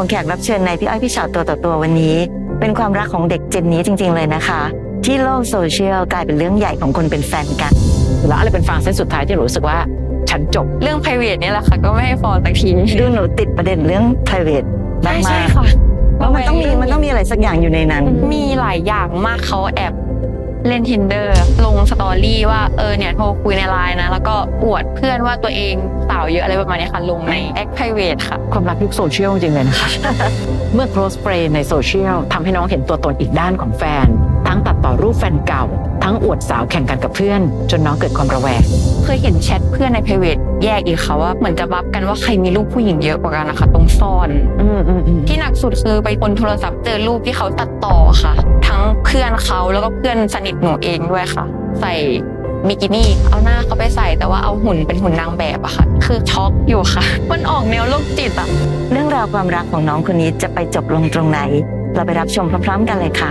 ของแขกรับเชิญในพี่อ้อยพี่ชอตตัวต่อตัววันนี้ เป็นความรักของเด็กเจนนี้จริง ๆ เลยนะคะ ที่โลกโซเชียลกลายเป็นเรื่องใหญ่ของคนเป็นแฟนกัน แล้วอะไรเป็นฟางเส้นสุดท้ายที่หนูรู้สึกว่าฉันจบ เรื่อง private เนี่ยแหละค่ะ ก็ไม่ให้ฟอลสักทีดูหนูติดประเด็นเรื่อง private ใช่มากใช่ๆค่ะเพราะมันต้องมีมันต้องมีอะไรสักอย่างอยู่ในนั้น มีหลายอย่างมากเขาแอบ เล่น tinder ลงสตอรี่ว่าเออเนี่ยโทรคุยในไลน์นะ แล้วก็อวดเพื่อนว่าตัวเองสาวเยอะอะไรประมาณเนี้ยค่ะลงใน act private ค่ะ ความรักยุคโซเชียลจริงๆเลยนะคะ เมื่อ close friend ในโซเชียลทำให้น้องเห็นตัวตนอีกด้านของแฟน ทั้งตัดต่อรูปแฟนเก่า ทั้งอวดสาวแข่งกันกับเพื่อน จนน้องเกิดความระแวง เคยเห็นแชทเพื่อนใน private แยกอีกค่ะว่าเหมือนจะบัฟกันว่าใครมีรูปผู้หญิงเยอะกว่ากันนะคะตรงซ่อน อืมอืมอืมที่หนักสุดคือไปบนโทรศัพท์เจอรูปที่เขาตัดต่อค่ะ ทั้งเพื่อนเขาแล้วก็เพื่อนสนิทหนูเองด้วยค่ะ ใส่บิกินี่เอาหน้าเขาไปใส่แต่ว่าเอาหุ่นเป็นหุ่นนางแบบอะค่ะ คือช็อกอยู่ค่ะ มันออกแนวโรคจิตอะเรื่องราวความรักของน้องคนนี้จะไปจบลงตรงไหน เราไปรับชมพร้อมๆกันเลยค่ะ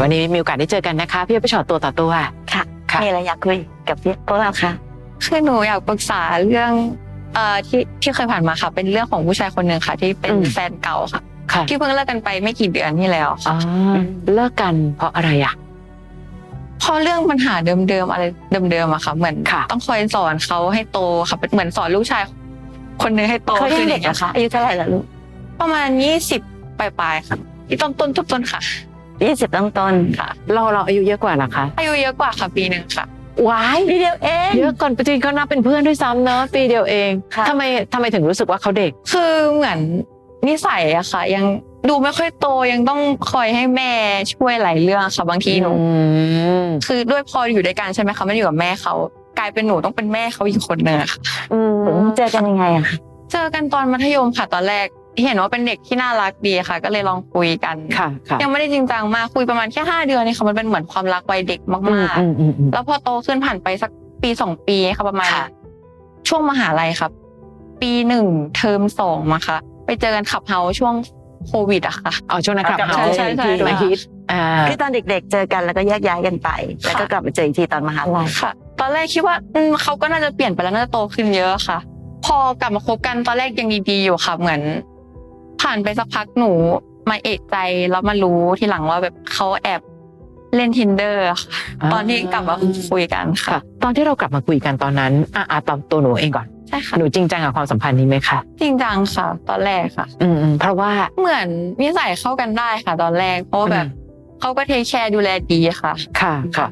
วันนี้มีโอกาสได้เจอกันนะคะพี่ไปชอตตัวต่อตัว ค่ะค่ะ มีอะไรอยากคุยกับพี่พวกเราค่ะ คือหนูอยากปรึกษาเรื่องเอ่อที่ที่เคยผ่านมาค่ะ เป็นเรื่องของผู้ชายคนหนึ่งค่ะ ที่เป็นอืม แฟนเก่าค่ะ ค่ะที่เพิ่งเลิกกันไปไม่กี่เดือนที่แล้วค่ะอ่าเลิกกันเพราะอะไรอะ เพราะเรื่องปัญหาเดิมๆอะไรเดิมๆอะค่ะ เหมือนค่ะต้องคอยสอนเขาให้โตค่ะเป็นเหมือนสอนลูกชาย คนหนึงให้โตเขายัขึ้งนเด็กเหรอคะอายุเท่าไหร่ละลูกประมาณยี่สิบปลายๆค่ะที่ต้นต้นๆต้นๆค่ะ ยี่สิบต้นต้นค่ะเราเราอายุเยอะกว่าเหรอคะอายุเยอะกว่าค่ะปีหนึ่งค่ะ ว้ายๆพี่เดียวเอง เยอะก่อนจริงๆเขานับเป็นเพื่อนด้วยซ้ำเนอะปีเดียวเองค่ะ ทำไมทำไมถึงรู้สึกว่าเขาเด็ก คือเหมือนนิสัยอะค่ะ ยังดูไม่ค่อยโตยังต้องคอยให้แม่ช่วยหลายเรื่องค่ะบางทีหนูอืมคือด้วยพออยู่ด้วยกันใช่ไหมคะไม่ได้อยู่กับแม่เขากลายเป็นหนูต้องเป็นแม่เขาอีกคนนึงอะค่ะ อืมเจอกันยังไงอะคะเจอกันตอนมัธยมค่ะตอนแรก เห็นว่าเป็นเด็กที่น่ารักดีค่ะ ก็เลยลองคุยกันค่ะค่ะยังไม่ได้จริงจังมากคุยประมาณแค่ห้าเดือนนี่ค่ะมันเป็นเหมือนความรักวัยเด็กอืมมากอืมอืมอืมๆแล้วพอโตขึ้นผ่านไปสักปีสองปีค่ะประมาณค่ะช่วงมหาลัยครับ ปีหนึ่งเทอมสองมาค่ะ ไปเจอกันขับเฮาช่วงโควิดอะค่ะเอาช่วงนั้นกลับใช่เฮาใช่ใช่ที่มาฮิตอ่าคือตอนเด็กๆ เจอกันแล้วก็แยกย้ายกันไป แล้วก็กลับมาเจออีกทีตอนมหาลัยค่ะ ตอนแรกคิดว่าอืมเขาก็น่าจะเปลี่ยนไปแล้วน่าจะโตขึ้นเยอะค่ะ พอกลับมาคบกันตอนแรกยังดีๆอยู่ค่ะเหมือน ผ่านไปสักพักหนูมาเอะใจแล้วมารู้ทีหลังว่าแบบเขาแอบเล่น tinder อะค่ะอ่าตอนที่กลับมาคุยกันค่ะค่ะ ตอนที่เรากลับมาคุยกันตอนนั้นอะอะตามตัวหนูเองก่อนใช่ค่ะหนูจริงจังกับความสัมพันธ์นี้ไหมคะจริงจังค่ะตอนแรกค่ะ อืมอืมเพราะว่าเหมือนนิสัยเข้ากันได้ค่ะ ตอนแรกเพราะว่าแบบอืมเขาก็เทคแคร์ดูแลดีค่ะ ค่ะค่ะ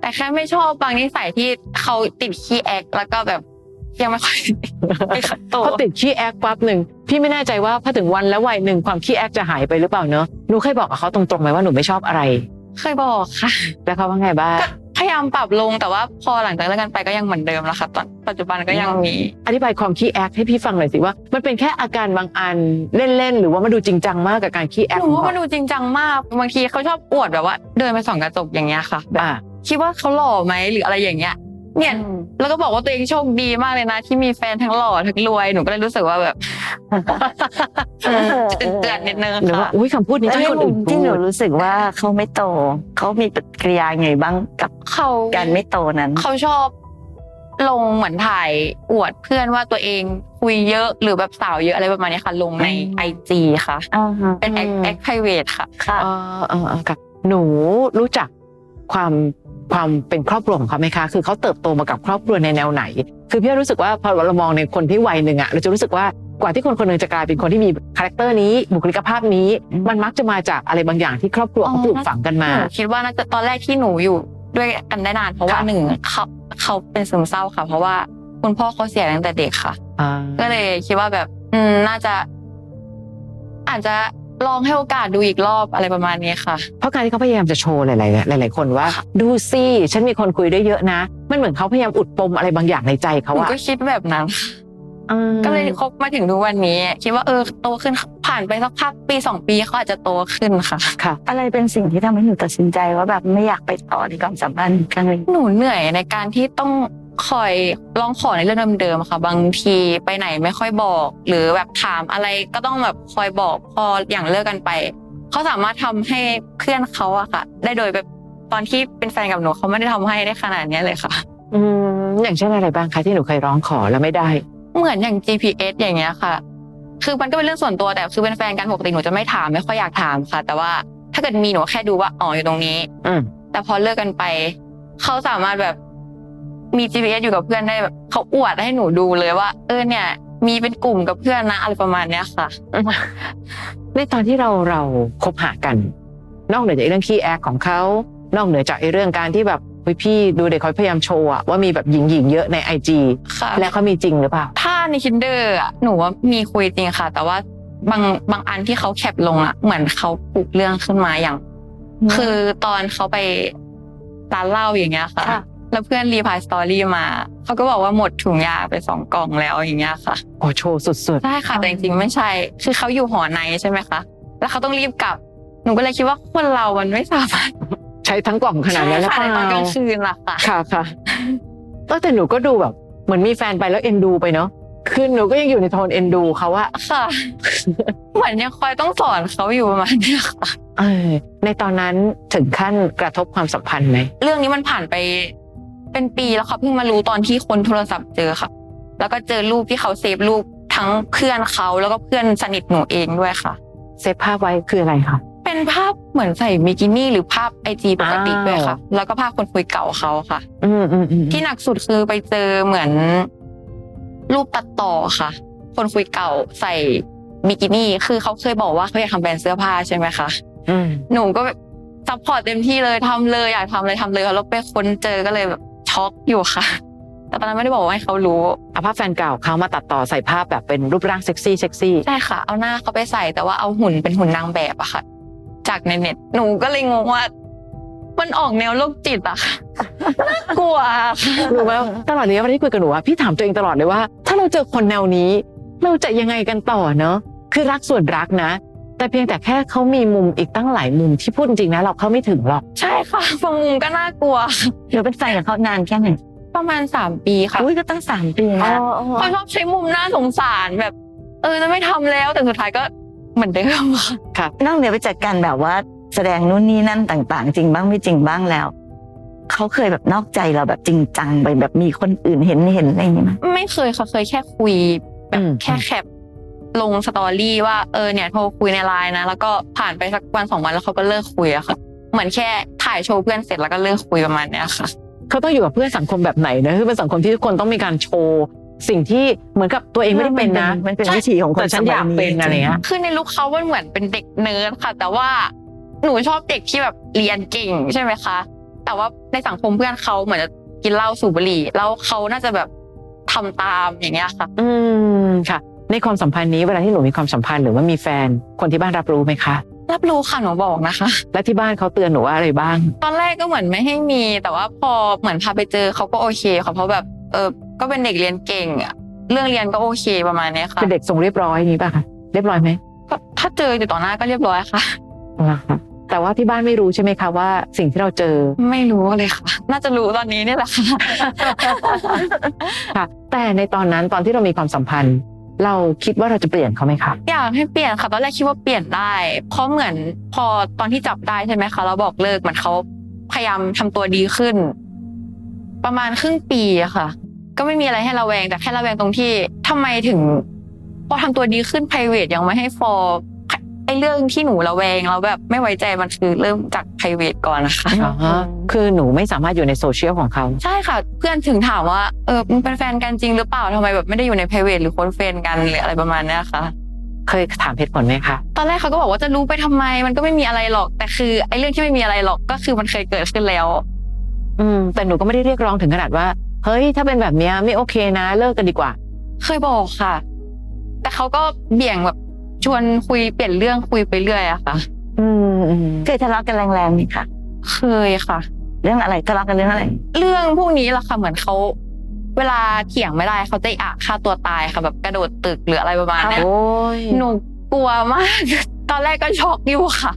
แต่แค่ไม่ชอบบางนิสัยที่เขาติดขี้แอกแล้วก็แบบ ยังไม่ค่อยไม่ค่อยโตพอติดขี้แอคปั๊บหนึ่งพี่ไม่แน่ใจว่าพอถึงวันและวัยหนึ่งความขี้แอคจะหายไปหรือเปล่าเนอะหนูเคยบอกกับเขาตรงๆไหมว่าหนูไม่ชอบอะไร เคยบอกค่ะ แล้วเขาว่าไงบ้างก็พยายามปรับลงแต่ว่าพอหลังจากเลิกกันไปก็ยังเหมือนเดิมแล้วค่ะตอนปัจจุบันก็ยังมี อธิบายความขี้แอคให้พี่ฟังหน่อยสิว่า มันเป็นแค่อาการบางอันเล่นๆหรือว่ามันดูจริงจังมากกับการขี้แอคหนูว่ามันดูจริงจังมากบางทีเขาชอบอวดแบบว่า เดินไปส่องกระจกอย่างเงี้ยค่ะแบบอ่าคิดว่าเขาหล่อไหมหรืออะไรอย่างเงี้ย เนี่ยแล้วก็บอกว่าตัวเองโชคดีมากเลยนะ ที่มีแฟนทั้งหล่อทั้งรวยหนูก็เลยรู้สึกว่าแบบเตือนๆนิดนึงหรือว่าค่ะอุ้ยคำพูดนี้แล้วต้องในให้คนมุอื่มนพูที่หนูดรู้สึกว่าเขาไม่โต เขามีปฏิกิริยาไงบ้างกับเขาการไม่โตนั้นเขาชอบลงเหมือนถ่ายอวดเพื่อนว่าตัวเองคุยเยอะหรือแบบสาวเยอะอะไรประมาณนี้ค่ะ ลงในอืมไอจีค่ะอ่าฮะเป็นแอคแอคไพรเวทค่ะค่ะเออเออเออค่ะหนูรู้จัก ความความเป็นครอบครัวของเขาไหมคะ คือเขาเติบโตมากับครอบครัวในแนวไหน คือพี่รู้สึกว่าพอเรามองในคนที่วัยหนึ่งอะเราจะรู้สึกว่ากว่าที่คนคนหนึ่งจะกลายเป็นคนที่มีคาแรคเตอร์นี้บุคลิกภาพนี้อืมมันมักจะมาจากอะไรบางอย่างที่ครอบครัวเขาปลูกฝังกันมาหนูคิดว่าน่าจะตอนแรกที่หนูอยู่ด้วยกันได้นานเพราะว่าค่ะหนึ่งเขาเขาเป็นซึมเศร้าค่ะ เพราะว่าคุณพ่อเขาเสียตั้งแต่เด็กค่ะอ่าก็เลยคิดว่าแบบ อืมน่าจะ อาจจะ ลองให้โอกาสดูอีกรอบอะไรประมาณนี้ค่ะ เพราะการที่เขาพยายามจะโชว์หลายๆหลาย ๆ คนว่า ดูสิฉันมีคนคุยได้เยอะนะ มันเหมือนเขาพยายามอุดปมอะไรบางอย่างในใจเขาหนูอะก็คิดแบบนั้นอืมก็เลยคบมาถึงทุกวันนี้ คิดว่าเออโตขึ้นผ่านไปสักพักปีสองปีเขาอาจจะโตขึ้นค่ะค่ะ อะไรเป็นสิ่งที่ทำให้หนูตัดสินใจว่าแบบไม่อยากไปต่อในความสัมพันธ์ครั้งนี้ หนูเหนื่อยในการที่ต้อง คอยร้องขอในเรื่องเดิมๆค่ะ บางทีไปไหนไม่ค่อยบอก หรือแบบถามอะไรก็ต้องแบบคอยบอกพออย่างเลิกกันไปเขาสามารถทำให้เพื่อนเขาอะค่ะ ได้โดยแบบตอนที่เป็นแฟนกับหนูเขาไม่ได้ทำให้ได้ขนาดเนี้ยเลยค่ะ อืมอย่างเช่นอะไรบ้างคะที่หนูเคยร้องขอแล้วไม่ได้ เหมือนอย่าง GPS อย่างเงี้ยค่ะ คือมันก็เป็นเรื่องส่วนตัวแต่คือเป็นแฟนกันปกติหนูจะไม่ถามไม่ค่อยอยากถามค่ะ แต่ว่าถ้าเกิดมีหนูแค่ดูว่าอ๋ออยู่ตรงนี้ อืมแต่พอเลิกกันไปเขาสามารถแบบ มี GPS อยู่กับเพื่อนได้แบบเขาอวดให้หนูดูเลยว่า เออเนี่ย มีเป็นกลุ่มกับเพื่อนนะอะไรประมาณเนี้ยค่ะ ในตอนที่เราเราคบหากัน นอกเหนือจากเรื่องขี้แอคของเขานอกเหนือจากไอ้เรื่องการที่แบบเฮ้ยพี่ดูเด็กเขาพยายามโชว์อะว่ามีแบบหญิงหญิงๆเยอะในไอจีค่ะ แล้วเขามีจริงหรือเปล่า ถ้าใน tinder อะหนูว่ามีคุยจริงค่ะ แต่ว่าบางบางอันที่เขาแคปลงอะเหมือนเขาปลุกเรื่องขึ้นมาอย่าง คือตอนเขาไปร้านเหล้าอย่างเงี้ยค่ะ ค่ะ แล้วเพื่อนรีพายสตอรี่มา เขาก็บอกว่าหมดถุงยาไปสองกล่องแล้วอย่างเงี้ยค่ะโอ้โชว์สุดใช่ค่ะแต่จริงๆไม่ใช่ คือเขาอยู่หอในใช่ไหมคะแล้วเขาต้องรีบกลับหนูก็เลยคิดว่าคนเรามันไม่สามารถๆ ใช้ทั้งกล่องขนาดนั้นใช่แล้วค่ะเปในตอนกล่าลางคืนล่ะค่ะ ค่ะค่ะเออแต่หนูก็ดูแบบ เหมือนมีแฟนไปแล้วเอ็นดูไปเนาะคือหนูก็ยังอยู่ในโทนเอ็นดูเขาว่า ค่ะ เหมือนยังคอยต้องสอนเขาอยู่ประมาณเนี้ยค่ะ เออในตอนนั้นถึงขั้นกระทบความสัมพันธ์ไหม เรื่องนี้มันผ่านไป เป็นปีแล้วค่ะเพิ่งมารู้ตอนที่คนโทรศัพท์เจอค่ะ แล้วก็เจอรูปที่เขาเซฟรูปทั้งเพื่อนเขาแล้วก็เพื่อนสนิทหนูเองด้วยค่ะ เซฟภาพไว้คืออะไรคะ เป็นภาพเหมือนใส่บิกินี่หรือภาพไอจีปกติด้วยค่ะอ้าวแล้วก็ภาพคนคุยเก่าเขาค่ะ อืมอืมอืมที่หนักสุดคือไปเจอเหมือน รูปตัดต่อค่ะ คนคุยเก่าใส่บิกินี่ คือเขาเคยบอกว่าเขาอยากทำแบรนด์เสื้อผ้าใช่ไหมคะอืมหนูก็แบบซัพพอร์ตเต็มที่เลยทำเลยอยากทำเลยทำเลยแล้วไปค้นเจอก็เลยแบบ ช็อกอยู่ค่ะ แต่ตอนนั้นไม่ได้บอกว่าให้เขารู้เอาภาพแฟนเก่าเขามาตัดต่อใส่ภาพแบบเป็นรูปร่างเซ็กซี่เซ็กซี่ใช่ค่ะ เอาหน้าเขาไปใส่แต่ว่าเอาหุ่นเป็นหุ่นนางแบบอะค่ะ จากในเน็ตหนูก็เลยงงว่า มันออกแนวโรคจิตอะค่ะน่ากลัวอะค่ะรู้ไหมตลอดระยะเวลาที่คุยกับหนูอะพี่ถามตัวเองตลอดเลยว่า ถ้าเราเจอคนแนวนี้ เราจะยังไงกันต่อเนอะคือรักส่วนรักนะ แต่เพียงแต่แค่เขามีมุมอีกตั้งหลายมุมที่พูดจริงๆนะเราเข้าไม่ถึงหรอก ใช่ค่ะบางมุมก็น่ากลัวหนูเป็นแฟนกับเขานานแค่ไหนประมาณสามปีค่ะอุ้ยก็ตั้งสามปีนะเขาชอบใช้มุมน่าสงสารแบบ เออจะไม่ทำแล้วแต่สุดท้ายก็เหมือนเดิมค่ะนอกเหนือไปจากการแบบว่า แสดงนู่นนี่นั่นต่าง ๆ จริงบ้างไม่จริงบ้างแล้วเขาเคยแบบนอกใจเราแบบจริงจังไปแบบมีคนอื่นเห็นเห็นอะไรอย่างนี้ไหมไม่เคยค่ะเคยแค่คุยแบอืบมแค่แคป ลงสตอรี่ว่าเออเนี่ยโทรคุยในไลน์นะ แล้วก็ผ่านไปสักวันสองวันแล้วเขาก็เลิกคุยอะค่ะ เหมือนแค่ถ่ายโชว์เพื่อนเสร็จแล้วก็เลิกคุยประมาณเนี้ยค่ะเขาต้องอยู่กับเพื่อนสังคมแบบไหนนะคือเป็นสังคมที่ทุกคนต้องมีการโชว์สิ่งที่เหมือนกับตัวเองไม่ได้เป็นนะ มันเป็นใช่วิถีของคนแต่ฉันอยากเป็นอะไรเงี้ยคือในลุคเขามันเหมือนเป็นเด็กเนิร์ดค่ะ แต่ว่าหนูชอบเด็กที่แบบเรียนเก่งใช่ไหมคะ แต่ว่าในสังคมเพื่อนเขาเหมือนจะกินเหล้าสูบบุหรี่ แล้วเขาน่าจะแบบทำตามอย่างเงี้ยค่ะ อืมค่ะ ในความสัมพันธ์นี้เวลาที่หนูมีความสัมพันธ์หรือว่ามีแฟนคนที่บ้านรับรู้ไหมคะ รับรู้ค่ะหนูบอกนะคะ และที่บ้านเขาเตือนหนูว่าอะไรบ้าง ตอนแรกก็เหมือนไม่ให้มี แต่ว่าพอเหมือนพาไปเจอเขาก็โอเคค่ะเพราะแบบเออก็เป็นเด็กเรียนเก่งอะเรื่องเรียนก็โอเคประมาณเนี้ยค่ะเป็นเด็กทรงเรียบร้อยอย่างนี้ป่ะคะเรียบร้อยไหมก็ถ้าเจออยู่ต่อหน้าก็เรียบร้อยค่ะนะคะแต่ว่าที่บ้านไม่รู้ใช่ไหมคะว่าสิ่งที่เราเจอไม่รู้เลยค่ะ น่าจะรู้ตอนนี้นี่แหละค่ะค่ะ แต่ในตอนนั้นตอนที่เรามีความสัมพันธ์ เราคิดว่าเราจะเปลี่ยนเขาไหมคะอยากให้เปลี่ยนค่ะตอนแรกคิดว่าเปลี่ยนได้ เพราะเหมือนพอตอนที่จับได้ใช่ไหมคะเราบอกเลิกเหมือนเขาพยายามทำตัวดีขึ้น ประมาณครึ่งปีอะค่ะ ก็ไม่มีอะไรให้ระแวงแต่แค่ระแวงตรงที่ทำไมถึงพอทำตัวดีขึ้นไพรเวทยังไม่ให้ฟอร์ ไอเรื่องที่หนูระแวงแล้วแบบไม่ไว้ใจมันคือเริ่มจาก p r i v a t ก่อนนะคะอ๋อคือหนูไม่สามารถอยู่ในโซเชียลของเขา ใช่ค่ะ เพื่อนถึงถามว่าเออมึงเป็นแฟนกันจริงหรือเปล่าทำไมแบบไม่ได้อยู่ใน p r i v a t หรือคนเฟรนกันหรืออะไรประมาณเนี้ยค่ะ เคยถามเหตุผลไหมคะ ตอนแรกเขาก็บอกว่าจะรู้ไปทำไม มันก็ไม่มีอะไรหรอก แต่คือไอ้เรื่องที่ไม่มีอะไรหรอกก็คือมันเคยเกิดขึ้นแล้ว อืม แต่หนูก็ไม่ได้เรียกร้องถึงขนาดว่าเฮ้ยถ้าเป็นแบบเนี้ยไม่โอเคนะ เลิกกันดีกว่า เคยบอกค่ะ แต่เขาก็เบี่ยงแบบ ชวนคุยเปลี่ยนเรื่องคุยไปเรื่อยอะค่ะ อืมอืมเคยทะเลาะกันแรงๆไหมคะเคยค่ะ เรื่องอะไรทะเลาะกันเรื่องอะไร เรื่องพวกนี้แหละค่ะเหมือนเขาเวลาเถียงไม่ได้เขาจะอะฆ่าตัวตายค่ะแบบกระโดดตึกหรืออะไรประมาณเนี้ยโอ้ยหนูกลัวมาก ตอนแรกก็ช็อกอยู่ค่ะ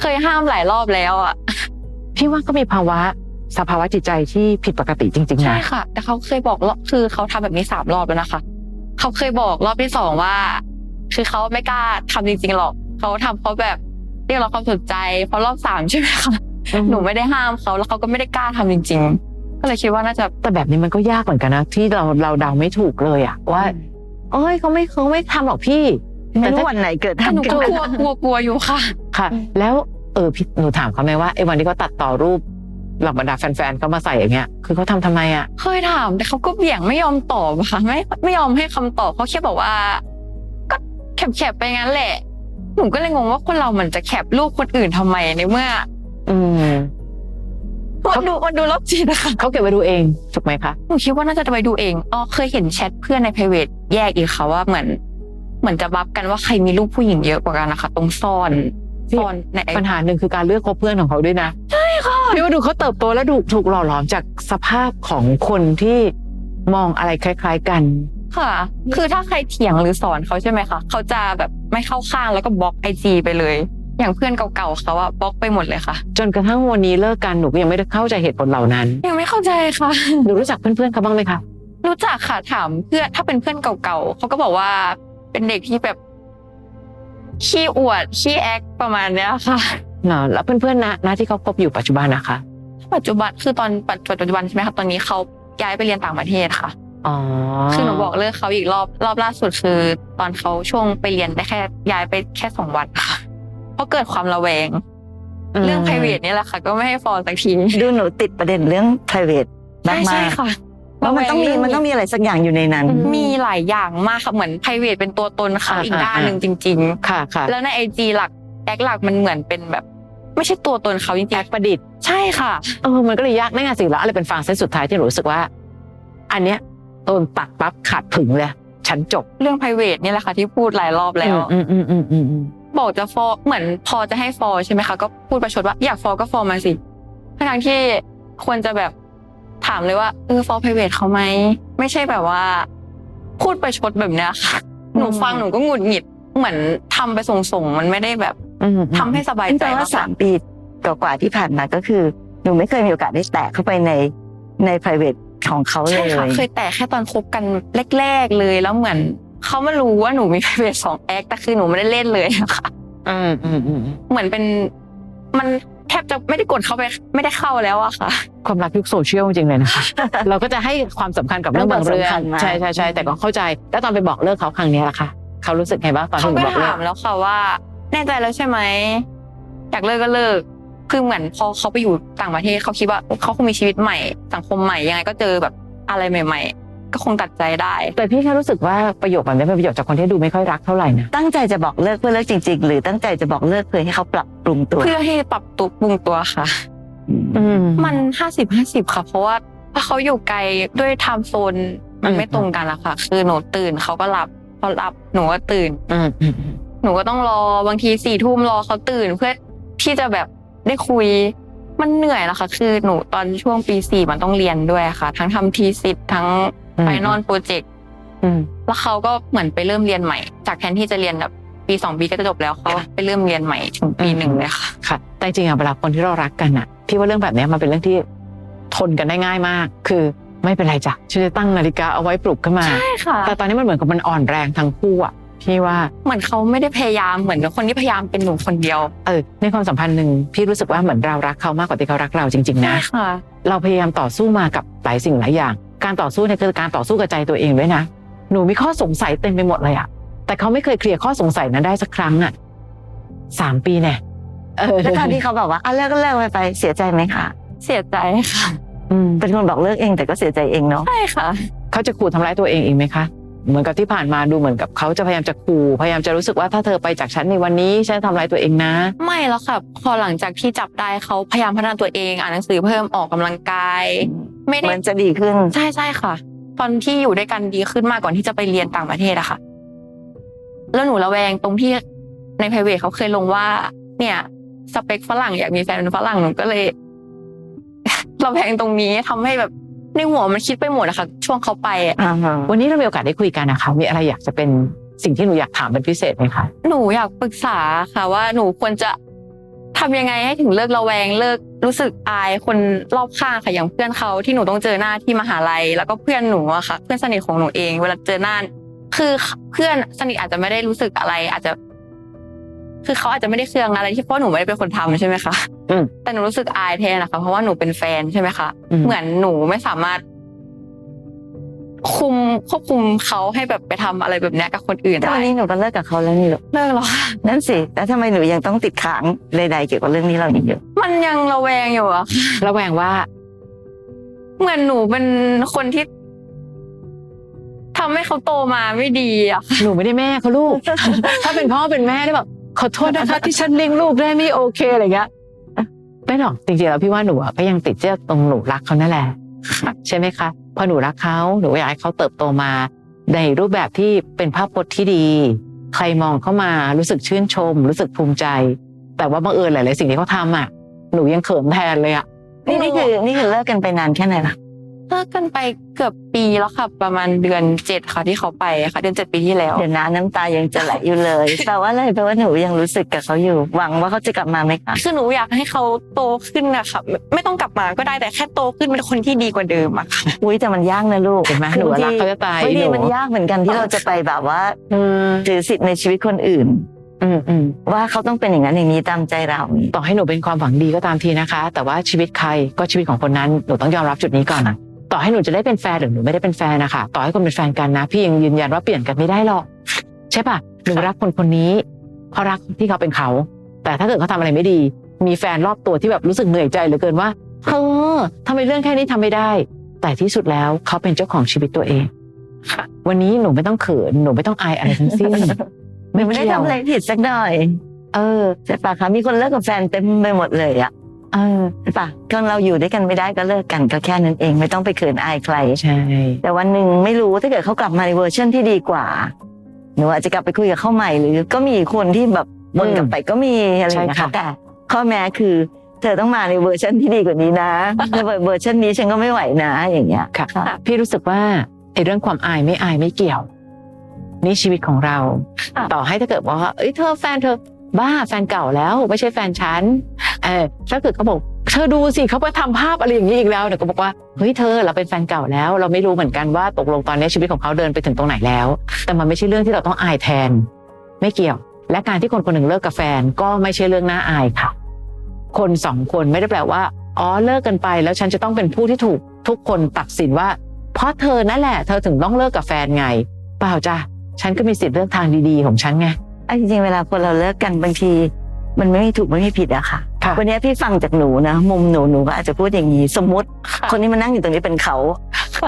เคยห้ามหลายรอบแล้วอะพี่ว่าก็มีภาวะสภาวะจิตใจที่ผิดปกติจริงๆใช่นะค่ะ แต่เขาเคยบอกรอบคือเขาทำแบบนี้สามรอบแล้วนะคะ เขาเคยบอกรอบที่สองว่า คือเขาไม่กล้าทำจริงๆหรอกเขาทำเพราะแบบเรียกร้องความสนใจเพราะรอบสามใช่ไหมคะหนูไม่ได้ห้ามเขาแล้วเขาก็ไม่ได้กล้าทำจริง ๆ ก็เลยคิดว่าน่าจะแต่แบบนี้มันก็ยากเหมือนกันนะที่เราเราเดาไม่ถูกเลยอะว่าโอ้ยเขาไม่เขาไม่ทำหรอกพี่ไม่รู้แต่ถ้าวันไหนเกิดแต่หนูทำก็ขึ้นกลัวมากลัวกลัวอยู่ค่ะค่ะ แล้วเออพี่หนูถามเขาไหมว่าไอ้วันที่เขาตัดต่อรูปเหล่าบรรดาแฟนๆเขามาใส่อย่างเงี้ย คือเขาทำทำไมอะ เคยถามแต่เขาก็เบี่ยงไม่ยอมตอบอะค่ะไม่ไม่ยอมให้คำตอบเขาแค่บอกว่าก็ แคปแคปๆไปงั้นแหละ หนูก็เลยงงว่าคนเรามันจะแคปรูปคนอื่นทำไมในเมื่ออืมมันดูมันดูโรคจิตอะค่ะเขาเก็บไว้ดูเองถูกไหมคะ หนูคิดว่าน่าจะไปดูเองอ๋อเคยเห็นแชทเพื่อนใน private แยกอีกค่ะว่าเหมือน เหมือนจะบัฟกันว่าใครมีรูปผู้หญิงเยอะกว่ากันนะคะ ตรงซ่อนพี่ ซ่อนในไอ ปัญหาหนึ่งคือการเลือกคบเพื่อนของเขาด้วยนะใช่ค่ะพี่ว่าดูเขาเติบโตและดูถูกหล่อหลอมจากสภาพของคนที่มองอะไรคล้าย ๆ กัน ค่ะ คือถ้าใครเถียงหรือสอนเขาใช่ไหมคะเขาจะแบบไม่เข้าข้างแล้วก็บล็อกไอจีไปเลย อย่างเพื่อนเก่าๆเขาอะบล็อกไปหมดเลยค่ะ จนกระทั่งวันนี้เลิกกันหนูก็ยังไม่ได้เข้าใจเหตุผลเหล่านั้น ยังไม่เข้าใจค่ะ หนูรู้จักเพื่อนๆเขาบ้างไหมคะรู้จักค่ะถามเพื่อนถ้าเป็นเพื่อนเก่าๆเขาก็บอกว่าเป็นเด็กที่แบบขี้อวดขี้แอคประมาณเนี้ยค่ะเนาะแล้วเพื่อนๆนะนะที่เขาคบอยู่ปัจจุบันนะคะ ปัจจุบันคือตอนปัจปัจจุบันใช่ไหมคะตอนนี้เขาย้ายไปเรียนต่างประเทศค่ะอ๋อ คือหนูบอกเลิกเขาอีกรอบรอบล่าสุดคือ ตอนเขาช่วงไปเรียนได้แค่ย้ายไปแค่สองวันค่ะเพราะเกิดความระแวง เรื่อง private นี่แหละค่ะ ก็ไม่ให้ฟอลสักทีดูหนูติดประเด็นเรื่อง private ใช่มากใช่ๆค่ะว่ามันต้องมีระแวมันต้องมีอะไรสักอย่างอยู่ในนั้น มีหลายอย่างมากค่ะเหมือน private เป็นตัวตนเขาอีกด้านหนึ่งจริงค่ะค่ะๆแล้วในไอจีหลักแอคหลักมันเหมือนเป็นแบบ ไม่ใช่ตัวตนเขาจริงแอคประดิษฐ์ๆใช่ค่ะเออมันก็เลยยากนั่นไงสิแล้วอะไรเป็นฟางเส้นสุดท้ายที่หนูรู้สึกว่า อันเนี้ย โดนตัดปั๊บขาดผึงเลยฉันจบเรื่อง private นี่แหละค่ะที่พูดหลายรอบแล้วอืมอืมอืมอืมอืมบอกจะฟอลเหมือนพอจะให้ฟอลใช่ไหมคะก็พูดประชดว่าอยากฟอลก็ฟอลมาสิทั้งที่ควรจะแบบถามเลยว่าเออฟอล private เขาไหมไม่ใช่แบบว่า พูดประชดแบบเนี้ยค่ะหนูฟังหนูก็หงุดหงิดเหมือนทำไปส่งๆมันไม่ได้แบบอืมทำให้สบายซึ่งใจแปลว่ามาสากมปีกว่าๆที่ผ่านมาก็คือหนูไม่เคยมีโอกาสได้แตะเข้าไปในใน private ของเขาๆเลใช่ยค่ะเคยแต่แค่ตอนคบกันแรก ๆเลยแล้วเหมือนเขามารู้ว่าหนูมี private สองแอคแต่คือหนูไม่ได้เล่นเลยอะค่ะอืมอืมอืมเหมือนเป็นมันแทบจะไม่ได้กดเข้าไปไม่ได้เข้าแล้วอะค่ะ ความรักยุคโซเชียลจริงๆเลยนะคะเราก็จะให้ความสำคัญกับเรื่องบางเรื่องเรื่องสำคัญมากใช่ใช่ใช่แต่ก็เข้าใจ แล้วตอนไปบอกเลิกเขาครั้งเนี้ยล่ะคะเขารู้สึกไงบ้างตอนเขาที่หนูไปบอกเลิถากมแล้วค่ะว่า แน่ใจแล้วใช่ไหมอยากเลิกก็เลิก คือเหมือนพอเขาไปอยู่ต่างประเทศเขาคิดว่าเขาคงมีชีวิตใหม่ สังคมใหม่ยังไงก็เจอแบบอะไรใหม่ ๆ ก็คงตัดใจได้ แต่พี่แค่รู้สึกว่าประโยคแบบนี้เป็นประโยคจากคนที่ดูไม่ค่อยรักเท่าไหร่นะตั้งใจจะบอกเลิกเพื่อเลิกจริง ๆ หรือตั้งใจจะบอกเลิกเพื่อให้เขาปรับปรุงตัว เพื่อให้ปรับตัวปรุงตัวค่ะอืมมันห้าสิบห้าสิบค่ะ เพราะว่าถ้าเขาอยู่ไกลด้วยไทม์โซนมันไม่อืมตรงกันอะค่ะ คือหนูตื่นเขาก็หลับพอหลับหนูก็ตื่นอืมอืมอืมหนูก็ต้องรอบางทีสี่ทุ่มรอเขาตื่นเพื่อที่จะแบบ ได้คุย มันเหนื่อยแล้วค่ะคือหนูตอนช่วงปีสี่มันต้องเรียนด้วยค่ะ ทั้งทำทีสิทธ์ทั้งไฟนอลโปรเจกต์อืมแล้วเขาก็เหมือนไปเริ่มเรียนใหม่ จากแทนที่จะเรียนแบบปีสองปีก็จะจบแล้วเขาไปเริ่มเรียนใหม่ถึงปีหนึ่งเลยค่ะค่ะ แต่จริงๆอะเวลาคนที่เรารักกันอะพี่ว่าเรื่องแบบเนี้ยมันเป็นเรื่องที่ทนกันได้ง่ายมาก คือไม่เป็นไรจ้ะฉันจะตั้งนาฬิกาเอาไว้ปลุกขึ้นมาใช่ค่ะแต่ตอนนี้มันเหมือนกับมันอ่อนแรงทั้งคู่อะ พี่ว่าเหมือนเขาไม่ได้พยายามเหมือนคนที่พยายามเป็นหนูคนเดียว เออในความสัมพันธ์หนึ่งพี่รู้สึกว่าเหมือนเรารักเขามากกว่าที่เขารักเราจริง ๆนะใช่ค่ะเราพยายามต่อสู้มากับหลายสิ่งหลายอย่าง การต่อสู้เนี่ยคือการต่อสู้กับใจตัวเองด้วยนะหนูมีข้อสงสัยเต็มไปหมดเลยอะแต่เขาไม่เคยเคลียร์ข้อสงสัยนั้นได้สักครั้งอะสามปีเนี่ยเออแล้วตอนที่เขาบอกว่าอะเลิกก็เลิกไปไปเสียใจไหมคะเสียใจค่ะอืมเป็นคนบอกเลิกเองแต่ก็เสียใจเองเนาะใช่ค่ะ เขาจะขู่ทำร้ายตัวเองอีกไหมคะ เหมือนกับที่ผ่านมาดูเหมือนกับเขาจะพยายามจะขู่พยายามจะรู้สึกว่าถ้าเธอไปจากฉันในวันนี้ฉันจะทำร้ายตัวเองนะ ไม่แล้วค่ะพอหลังจากที่จับได้เขาพยายามพัฒนาตัวเองอ่านหนังสือเพิ่มออกกำลังกาย ไม่เหได้มือนจะดีขึ้นใช่ใช่ค่ะ ตอนที่อยู่ด้วยกันดีขึ้นมากก่อนที่จะไปเรียนต่างประเทศอะค่ะ แล้วหนูระแวงตรงที่ใน p r i v a t เขาเคยลงว่า เนี่ยสเปคฝรั่งอยากมีแฟนเป็นฝรั่งหนูก็เลยระแวงตรงนี้ทำให้แบบ ในหัวมันคิดไปหมดอะค่ะช่วงเขาไปอะอ่าฮะวันนี้เรามีโอกาสได้คุยกันนะคะ มีอะไรอยากจะเป็นสิ่งที่หนูอยากถามเป็นพิเศษไหมคะ หนูอยากปรึกษาค่ะว่าหนูควรจะทำยังไงให้ถึงเลิกระแวงเลิกรู้สึกอายคนรอบข้างค่ะอย่างเพื่อนเขาที่หนูต้องเจอหน้าที่มหาลัย แล้วก็เพื่อนหนูอะค่ะ เพื่อนสนิทของหนูเอง เวลาเจอหน้าคือเพื่อนสนิทอาจจะไม่ได้รู้สึกอะไร อาจจะ คือเขาอาจจะไม่ได้เคืองอะไรที่เพราะหนูไม่ได้เป็นคนทำใช่ไหมคะอืมแต่หนูรู้สึกอายแทนนะคะเพราะว่าหนูเป็นแฟนใช่ไหมคะอืมเหมือนหนูไม่สามารถ คุมควบคุมเขาให้แบบไปทำอะไรแบบเนี้ยกับคนอื่นแต่ได้วันนี้หนูก็เลิกกับเขาแล้วนี่ลูกเลิกแล้วค่ะนั่นสิแล้วทำไมหนูยังต้องติดค้างใดๆเกี่ยวกับเรื่องนี้เราอีกอยู่มันยังระแวงอยู่อะระแวงว่า เหมือนหนูเป็นคนที่ทำให้เขาโตมาไม่ดีอะหนูไม่ได้แม่เขาลูก ถ้าเป็นพ่อเป็นแม่ได้แบบ ขอโทษนะคะ ที่ฉันเลี้ยงลูกได้ไม่โอเคอะไรเงี้ยไม่หรอกจริงๆแล้วพี่ว่าหนูอะก็ยังติดเชื้อตรงหนูรักเขานั่นแหละใช่ไหมคะพอหนูรักเขาหนูก็อยากให้เขาเติบโตมา ในรูปแบบที่เป็นภาพพจน์ที่ดี ใครมองเข้ามารู้สึกชื่นชม รู้สึกภูมิใจ แต่ว่าบังเอิญหลายๆสิ่งที่เขาทำอะหนูยังเขินแทนเลยอะนี่นี่คือนี่คือเลิกกันไปนานแค่ไหนล่ะ เลิกกันไปเกือบปีแล้วค่ะ ประมาณเดือนเจ็ดค่ะที่เขาไปค่ะ เดือนเจ็ดปีที่แล้ว เดี๋ยวนะน้ำตายังจะไหลอยู่เลยแปลว่าอะไรแปลว่าหนูยังรู้สึกกับเขาอยู่ หวังว่าเขาจะกลับมาไหมคะคือหนูอยากให้เขาโตขึ้นนะคะไม่ไม่ต้องกลับมาก็ได้แต่แค่โตขึ้นเป็นคนที่ดีกว่าเดิมอะค่ะ อุ้ยแต่มันยากนะลูกเห็นไหมหนูรักเขาจะตายไม่หดีนู มันยากเหมือนกันที่เราจะไปแบบว่าอืมถือสิทธิ์ในชีวิตคนอื่น อืมอืมว่าเขาต้องเป็นอย่างนั้นอย่างนี้ตามใจเรา ต่อให้หนูเป็นความหวังดีก็ตามทีนะคะ แต่ว่าชีวิตใครก็ชีวิตของคนนั้นหนูต้องยอมรับจุดนี้ก่อน ต่อให้หนูจะได้เป็นแฟนหรือหนูไม่ได้เป็นแฟนนะคะต่อให้คนเป็นแฟนกันนะ พี่ยังยืนยันว่าเปลี่ยนกันไม่ได้หรอกใช่ปะหนูรักคนคนนี้เพราะรักที่เขาเป็นเขา แต่ถ้าเกิดเขาทำอะไรไม่ดี มีแฟนรอบตัวที่แบบรู้สึกเหนื่อยใจเหลือเกินว่าเธอทำไมเรื่องแค่นี้ทำไม่ได้ แต่ที่สุดแล้วเขาเป็นเจ้าของชีวิตตัวเองค่ะวันนี้หนูไม่ต้องเขินหนูไม่ต้องอายอะไรทั้งสิ้นหนูไม่ได้ทำอะไรผิดสักหน่อย เออใช่ปะคะมีคนเลิกกับแฟนเต็มไปหมดเลยอะ เออใช่ปะก็เราอยู่ด้วยกันไม่ได้ก็เลิกกันก็แค่นั้นเองไม่ต้องไปเขินอายใคร ใช่ แต่วันหนึ่งไม่รู้ถ้าเกิดเขากลับมาในเวอร์ชันที่ดีกว่าหนูอาจจะกลับไปคุยกับเขาใหม่หรือ ก็มีคนที่แบบวนกลับไปก็มีอะไรอย่างเงี้ยค่ะแต่ข้อแม้คือเธอต้องมาในเวอร์ชันที่ดีกว่านี้นะถ้าเวอร์ชันนี้ฉันก็ไม่ไหวนะอย่างเงี้ยค่ะ พี่รู้สึกว่าไอ้เรื่องความอายไม่อายไม่เกี่ยว นี่ชีวิตของเราค่ะต่อให้ถ้าเกิดว่าเอ้ยเธอแฟนเธอบ้าแฟนเก่าแล้ว ไม่ใช่แฟนฉัน เออถ้าเกิดเขาบอกเธอดูสิเขาไปทำภาพอะไรอย่างนี้อีกแล้วเดี๋ยก็บอกว่าเฮ้ยเธอเราเป็นแฟนเก่าแล้ว เราไม่รู้เหมือนกันว่าตกลงตอนนี้ชีวิตของเขาเดินไปถึงตรงไหนแล้ว แต่มันไม่ใช่เรื่องที่เราต้องอายแทน ไม่เกี่ยว และการที่คนคนหนึ่งเลิกกับแฟนก็ไม่ใช่เรื่องน่าอายค่ะ คนสองคนไม่ได้แปลว่าอ๋อเลิกกันไป แล้วฉันจะต้องเป็นผู้ที่ถูกทุกคนตัดสินว่า เพราะเธอนั่นแหละ เธอถึงต้องเลิกกับแฟนไง เปล่าจ้ะฉันก็มีสิทธิ์เลือกทางดีๆของฉันไงไอ้จริงๆเวลาคนเราเลิกกันบางที มันไม่มีถูกไม่มีผิดอะค่ะ ค่ะ วันนี้พี่ฟังจากหนูนะมุมหนูหนูก็อาจจะพูดอย่างนี้สมมติคนที่มานั่งอยู่ตรงนี้เป็นเขา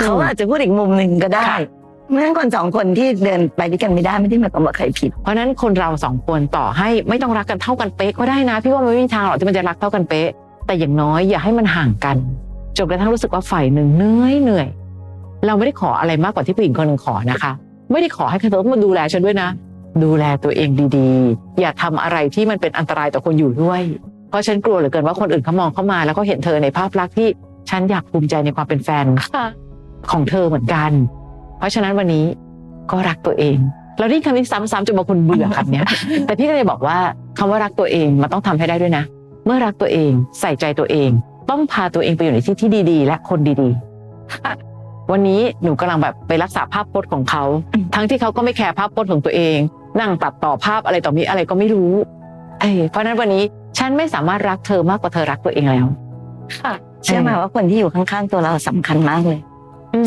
เขาอาจจะพูดอีกมุมหนึ่งก็ได้ค่ะ เพราะฉะนั้นคนสองคนที่เดินไปด้วยกันไม่ได้ไม่ได้หมายความว่าใครผิด เพราะฉะนั้นคนเราสองคนต่อให้ไม่ต้องรักกันเท่ากันเป๊ะก็ได้นะ พี่ว่ามันไม่มีทางหรอกที่มันจะรักเท่ากันเป๊ะ แต่อย่างน้อยอย่าให้มันห่างกันจนกระทั่งรู้สึกว่าฝ่ายหนึ่งเหนื่อยเหนื่อยเราไม่ได้ขออะไรมากกว่าที่ผู้หญิงคนหนึ่งขอนะคะ ไม่ได้ขอให้เธอต้องมาดูแลฉันด้วยนะ ดูแลตัวเองดีๆ อย่าทำอะไรที่มันเป็นอันตรายต่อคนอยู่ด้วย เพราะฉันกลัวเหลือเกินว่าคนอื่นเขามองเข้ามา แล้วก็เห็นเธอในภาพลักษณ์ที่ฉันอยากภูมิใจในความเป็นแฟนค่ะของเธอเหมือนกัน เพราะฉะนั้นวันนี้ก็รักตัวเอง เราได้ยินคำนี้ซ้ำๆจนบางคนเบื่อคำเนี้ยแต่พี่ก็เลยบอกว่าคำว่ารักตัวเองมันต้องทำให้ได้ด้วยนะ เมื่อรักตัวเองใส่ใจตัวเอง ต้องพาตัวเองไปอยู่ในที่ที่ดีๆ และคนดีๆ วันนี้หนูกำลังแบบไปรักษาภาพพจน์ของเขา ทั้งที่เขาก็ไม่แคร์ภาพพจน์ของตัวเอง นั่งตัดต่อภาพอะไรต่อมีอะไรก็ไม่รู้เอ้ยเพราะฉะนั้นวันนี้ฉันไม่สามารถรักเธอมากกว่าเธอรักตัวเองแล้ว ค่ะ เชื่อไหมว่าคนที่อยู่ข้างๆตัวเราสำคัญมากเลย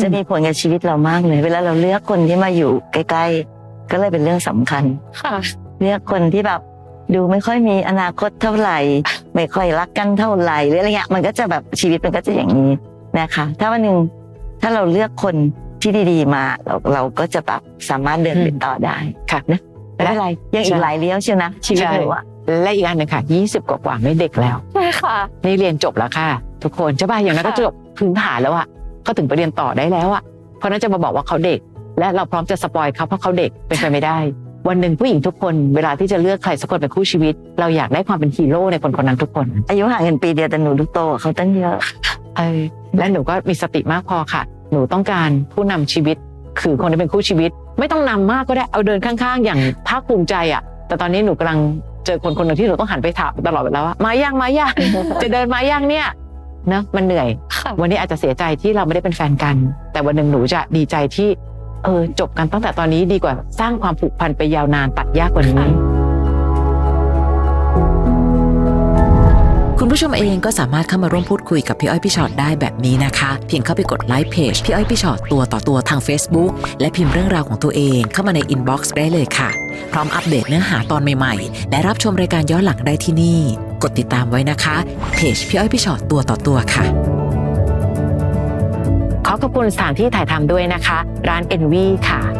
จะมีผลกับชีวิตเรามากเลย เวลาเราเลือกคนที่มาอยู่ใกล้ ๆ ก็เลยเป็นเรื่องสำคัญ ค่ะ เลือกคนที่แบบดูไม่ค่อยมีอนาคตเท่าไหร่ ไม่ค่อยรักกันเท่าไหร่หรืออะไรเงี้ยมันก็จะแบบชีวิตมันก็จะอย่างนี้นะคะ ถ้าวันหนึ่งถ้าเราเลือกคนที่ดีๆมาเราเราก็จะแบบสามารถเดินไปต่อได้ ค่ะนะ ไม่เป็นไรยังอีกหลายเลี้ยวเชียวนะชีวิตหนูอะและอีกอันหนึ่งค่ะ20 กว่าๆไม่เด็กแล้วใช่ค่ะนี่เรียนจบแล้วค่ะ ทุกคนใช่ป่ะอย่างนั้นก็ค่ะจบพื้นฐานแล้วอะก็ถึงไปเรียนต่อได้แล้วอะเพราะฉะนั้นจะมาบอกว่าเขาเด็ก และเราพร้อมจะสปอยเขาเพราะเขาเด็กเป็นไปไม่ได้ วันหนึ่งผู้หญิงทุกคนเวลาที่จะเลือกใครสักคนเป็นคู่ชีวิต เราอยากได้ความเป็นฮีโร่ในคนคนนั้นทุกคน อายุห่างกันปีเดียวแต่หนูดูโตกว่าเขาตั้งเยอะเออและหนูก็มีสติมากพอค่ะ หนูต้องการผู้นำชีวิตคือคนที่เป็นคู่ชีวิต ไม่ต้องนำมากก็ได้เอาเดินข้างๆ อย่างภาคภูมิใจอะแต่ตอนนี้หนูกำลังเจอคนคนหนึ่งที่หนูต้องหันไปถามตลอดเวลาว่ามายังมายังจะเดินมายังเนี่ยเนอะมันเหนื่อยค่ะวันนี้อาจจะเสียใจที่เราไม่ได้เป็นแฟนกัน แต่วันหนึ่งหนูจะดีใจที่เออจบกันตั้งแต่ตอนนี้ดีกว่าสร้างความผูกพันไปยาวนานตัดยากกว่านี้ คุณผู้ชมเองก็สามารถเข้ามาร่วมพูดคุยกับพี่อ้อยพี่ชอตได้แบบนี้นะคะ เพียงเข้าไปกดไลค์เพจพี่อ้อยพี่ชอตตัวต่อตัวทาง Facebook และพิมพ์เรื่องราวของตัวเองเข้ามาในอินบ็อกซ์ได้เลยค่ะ พร้อมอัปเดตเนื้อหาตอนใหม่ๆ และรับชมรายการย้อนหลังได้ที่นี่ กดติดตามไว้นะคะเพจพี่อ้อยพี่ชอตตัวต่อตัวค่ะขอขอบคุณสถานที่ถ่ายทำด้วยนะคะ ร้าน NV ค่ะ